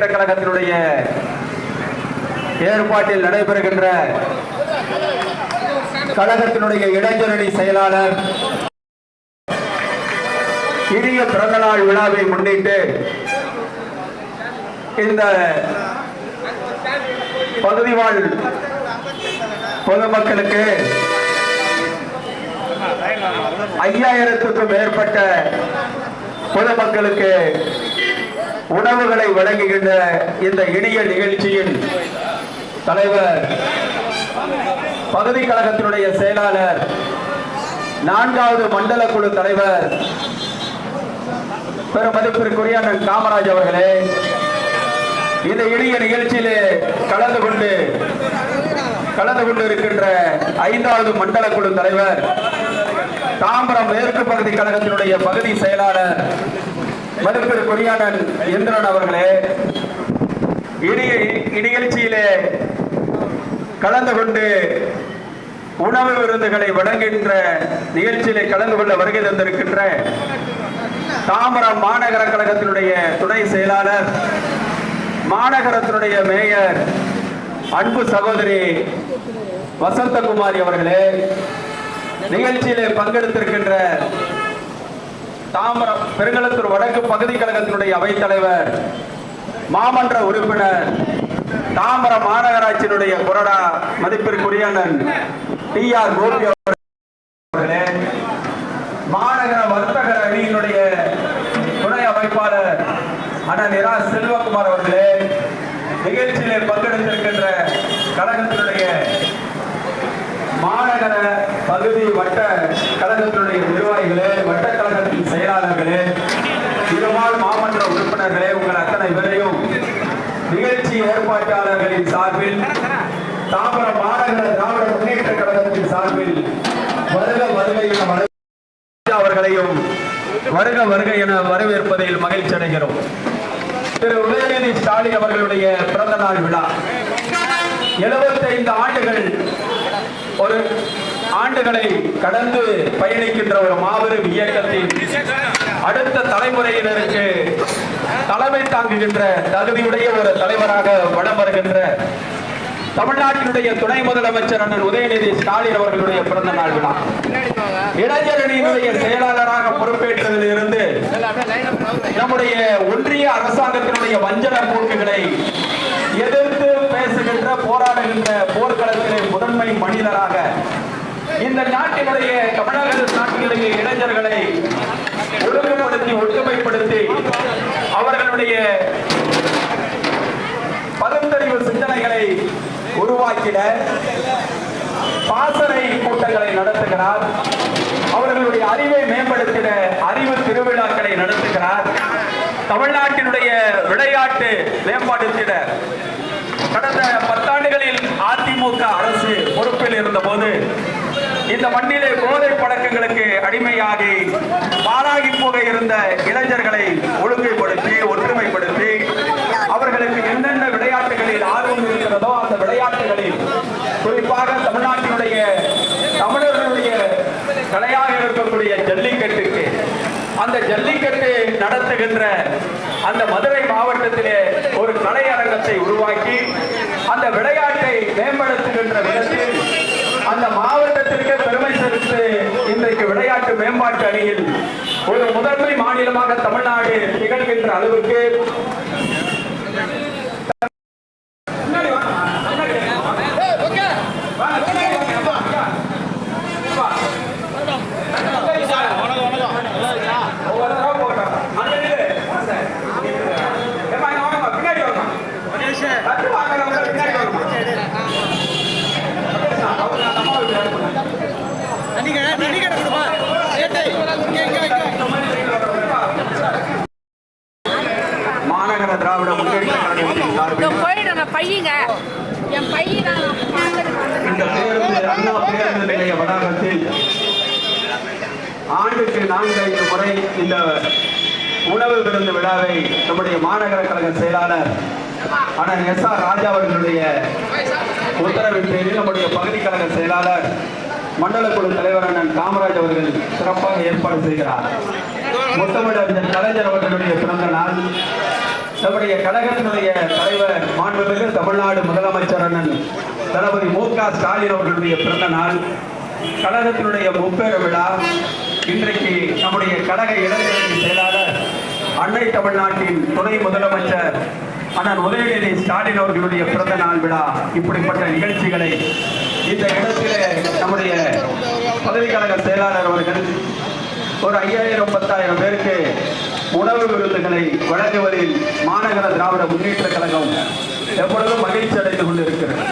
முன்னேற்ற கழகத்தினுடைய ஏற்பாட்டில் நடைபெறுகின்ற கழகத்தினுடைய இளைஞரணி செயலாளர் இனிய பிறந்தநாள் விழாவை முன்னிட்டு இந்த பகுதி வாழ் பொதுமக்களுக்கு ஐயாயிரத்துக்கும் மேற்பட்ட பொதுமக்களுக்கு உணவுகளை வழங்குகின்ற இந்த இனிய நிகழ்ச்சியின் தலைவர் பகுதி கழகத்தினுடைய செயலாளர் நான்காவது மண்டல குழு தலைவர் பெருமதிப்பிற்குரிய அண்ணன் காமராஜ் அவர்களே இந்த இனிய நிகழ்ச்சியிலே கலந்து கொண்டு கலந்து கொண்டு இருக்கின்ற ஐந்தாவது மண்டல குழு தலைவர் தாம்பரம் மேற்கு பகுதி கழகத்தினுடைய பகுதி செயலாளர் மதிப்பிற்குரியானன் இந்திரன் அவர்களே இனிய இந்நிகழ்ச்சியிலே கலந்து கொண்டு உணவு விருந்துகளை வழங்குகின்ற நிகழ்ச்சியிலே கலந்து கொள்ள வருகை தந்திருக்கின்ற தாமரம் மாநகர கழகத்தினுடைய துணை செயலாளர் மாநகரத்தினுடைய மேயர் அன்பு சகோதரி வசந்தகுமாரி அவர்களே நிகழ்ச்சியிலே பங்கெடுத்திருக்கின்ற தாம்பரம் பெருங்களத்தூர் வடக்கு பகுதி கழகத்தினுடைய அவைத்தலைவர் மாமன்ற உறுப்பினர் தாம்பரம் மாநகராட்சியினுடைய கொறடா மதிப்பிற்குரிய டி ஆர் கோபி அவர்களே மாநகர வர்த்தக அணியினுடைய துணை அமைப்பாளர் அண்ணன் இரா செல்வகுமார் அவர்களே நிகழ்ச்சியிலே பங்கெடுத்திருக்கின்ற கழகத்தினுடைய மாநகர பகுதி வட்ட கழகத்தினுடைய நிர்வாகிகளே வட்ட கழகத்தின் செயலாளர்களே திருமால் மாமன்ற உறுப்பினர்களே உங்கள் அத்தனை பேரையும் நிகழ்ச்சி ஏற்பாட்டாளர்களின் சார்பில் தாம்பரம் மாநகர திராவிட முன்னேற்ற கழகத்தின் சார்பில் வருக வருகை என அவர்களையும் வருக வருக என வரவேற்பதில் மகிழ்ச்சி அடைகிறோம். திரு உதயநிதி ஸ்டாலின் அவர்களுடைய பிறந்த நாள் விழா. 75 ஆண்டுகள் ஒரு ஆண்டுகளை கடந்து பயணிக்கின்ற ஒரு மாபெரும் இயக்கத்தின் அடுத்த தலைமுறையினருக்கு தலைமை தாங்குகின்ற தகுதியுடைய ஒரு தலைவராக வடம் வருகின்ற தமிழ்நாட்டினுடைய துணை முதலமைச்சர் அண்ணன் உதயநிதி ஸ்டாலின் அவர்களுடைய பிறந்த நாள் விழா. இளைஞரணியினுடைய செயலாளராக பொறுப்பேற்றதில் இருந்து நம்முடைய ஒன்றிய அரசாங்கத்தினுடைய வஞ்சன போக்குகளை எதிர்த்து பேசுகின்ற போராடுகின்ற போர்க்களத்தில் மனிதராக இந்த நாட்டினுடைய தமிழக நாட்டினுடைய இளைஞர்களை ஒழுங்குபடுத்தி ஒற்றுமைப்படுத்தி அவர்களுடைய பகுத்தறிவு சிந்தனைகளை உருவாக்கிட பாசறை கூட்டங்களை நடத்துகிறார். அவர்களுடைய அறிவை மேம்படுத்திட அறிவு திருவிழாக்களை நடத்துகிறார். தமிழ்நாட்டினுடைய விளையாட்டு மேம்படுத்திட கடந்த பத்தாண்டுகளில் மண்ணிலே போதை பழக்கங்களுக்கு அடிமையாகி பாலாகி போக இருந்த இளைஞர்களை ஒழுங்குபடுத்தி ஒற்றுமைப்படுத்தி அவர்களுக்கு என்னென்ன விளையாட்டுகளில் ஆர்வம் இருக்கிறதோ அந்த விளையாட்டுகளில் குறிப்பாக தமிழ்நாட்டினுடைய தமிழர்களுடைய கலையாக இருக்கக்கூடிய ஜல்லிக்கட்டுக்கு அந்த ஜல்லிக்கட்டு நடத்துகின்ற அந்த மதுரை மாவட்டத்திலே ஒரு கலையரங்கத்தை உருவாக்கி அந்த விளையாட்டை மேம்பட மாநகர திராவிட முன்னேற்ற கழகத்தின் சார்பில் இதோ போயிடும் நான் பையங்க என் பையன் நான் பார்க்கறதுக்கு வந்தேன். இந்த பேருந்து அண்ணா பேருந்து நிலைய வளாகத்தில் ஆண்டுக்கு நான்கு ஐந்து முறை இந்த உணவு விருந்து விழாவை நம்முடைய மாநகர கழக செயலாளர் அண்ணன் எஸ் ஆர் ராஜா அவர்களுடைய உத்தரவின் பேரில் நம்முடைய மண்டல குழு தலைவர் அண்ணன் காமராஜ் அவர்கள் சிறப்பாக ஏற்பாடு செய்கிறார். முத்தமிழறிஞர் கலைஞர் அவர்களுடைய பிறந்த நாள் நம்முடைய கழகத்தினுடைய தலைவர் மாண்புமிகு தமிழ்நாடு முதலமைச்சர் அண்ணன் தளபதி மு க ஸ்டாலின் அவர்களுடைய பிறந்த நாள் கழகத்தினுடைய முப்பேறு விழா இன்றைக்கு நம்முடைய கழக இளைஞரணி செயலாளர் அன்னை தமிழ்நாட்டின் துணை முதலமைச்சர் அண்ணன் உதயநிதி ஸ்டாலின் அவர்களுடைய பிறந்த நாள் விழா. இப்படிப்பட்ட நிகழ்ச்சிகளை இந்த பதவி செயலாளர் அவர்கள் ஒரு ஐயாயிரம் பத்தாயிரம் பேருக்கு உணவு விருந்துகளை வழங்குவதில் மாநகர திராவிட முன்னேற்ற கழகம் எப்பொழுதும் மகிழ்ச்சி அடைந்து கொண்டிருக்கிறது.